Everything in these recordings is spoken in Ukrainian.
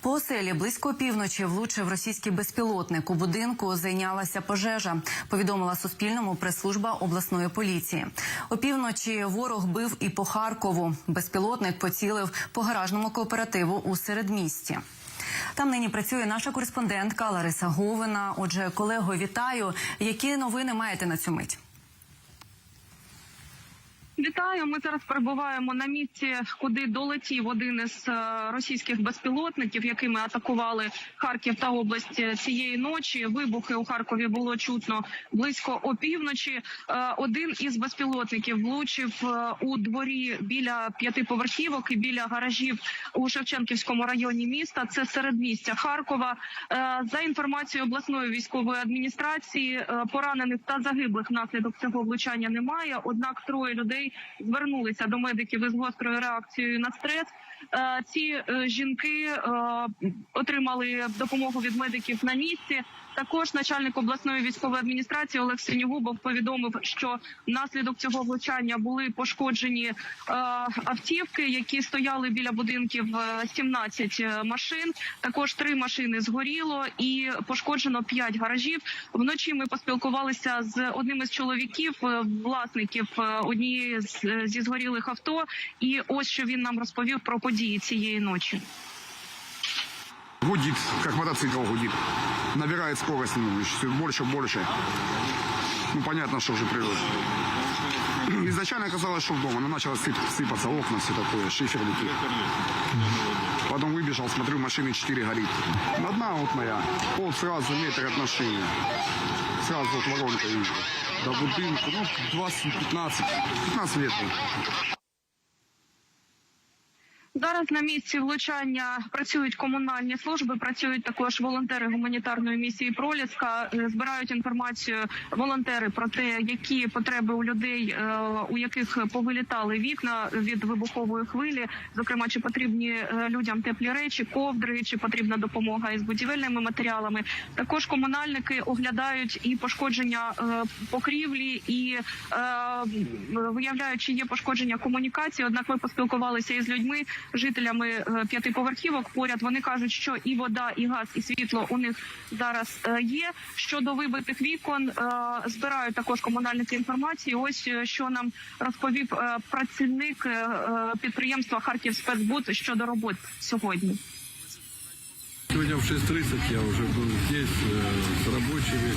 По оселі близько півночі влучив російський безпілотник. У будинку зайнялася пожежа. Повідомила Суспільному прес-служба обласної поліції. Опівночі ворог бив і по Харкову. Безпілотник поцілив по гаражному кооперативу у середмісті. Там нині працює наша кореспондентка Лариса Говина. Отже, колего, вітаю. Які новини маєте на цю мить? Вітаю. Ми зараз перебуваємо на місці, куди долетів один із е, російських безпілотників, якими атакували Харків та область цієї ночі. Вибухи у Харкові було чутно близько опівночі. Е, Один із безпілотників влучив е, у дворі біля п'ятиповерхівок і біля гаражів у Шевченківському районі міста. Це середмістя Харкова. Е, За інформацією обласної військової адміністрації, поранених та загиблих внаслідок цього влучання немає. Однак троє людей звернулися до медиків із гострою реакцією на стрес. Е, Ці е, жінки е, отримали допомогу від медиків на місці. Також начальник обласної військової адміністрації Олег Синігубов повідомив, що внаслідок цього влучання були пошкоджені автівки, які стояли біля будинків. е, 17 машин. Також три машини згоріло і пошкоджено 5 гаражів. Вночі ми поспілкувалися з одним із чоловіків, власників однієї зі згорілих авто. І ось що він нам розповів про події цієї ночі. Гудит, как мотоцикл гудит. Набирает скорость, ну, все больше, больше. Ну, понятно, что уже прилет. Изначально казалось, что в дом. Она начала сып- сыпаться, окна, все такое, шифер летит. Потом выбежал, смотрю, машины 4 горит. Одна вот моя, пол сразу, метр от машины. Сразу вот воронка вижу. До будинку, ну, 20-15, 15 метров. Зараз на місці влучання працюють комунальні служби, працюють також волонтери гуманітарної місії Проліска. Е, Збирають інформацію волонтери про те, які потреби у людей, е, у яких повилітали вікна від вибухової хвилі. Зокрема, чи потрібні е, людям теплі речі, ковдри, чи потрібна допомога із будівельними матеріалами. Також комунальники оглядають і пошкодження покрівлі, і виявляють, чи є пошкодження комунікації. Однак ми поспілкувалися із людьми, жителями е, п'ятиповерхівок. Поряд вони кажуть, що і вода, і газ, і світло у них зараз е, є. Щодо вибитих вікон е, збирають також комунальники інформації. Ось що нам розповів працівник підприємства Харків спецбуд щодо робот сьогодні. Сегодня в 6.30 я уже был здесь э, с рабочими,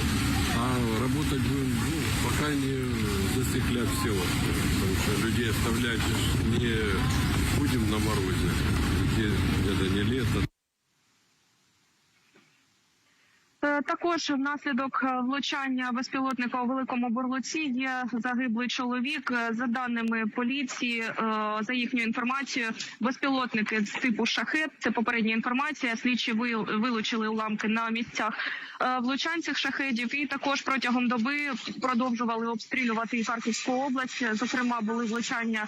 а работать будем, ну, пока не засыклят все, потому что людей оставлять не будем на морозе, где это не лето. Також внаслідок е, влучання безпілотника у великому бурлуці є загиблий чоловік. Е, За даними поліції, е, за їхньою інформацією, безпілотники з типу шахет. Це попередня інформація. Слідчі ви- вилучили уламки на місцях влучань цих шахедів. І також протягом доби продовжували обстрілювати і Харківську область. Зокрема, були влучання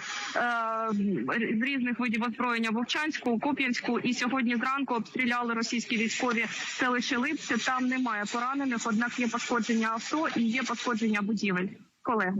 з різних видів озброєння Вовчанську, Куп'янську. І сьогодні зранку обстріляли російські військові селище Липці. Там немає поранених, однак є пошкодження авто і є пошкодження будівель. Колеги.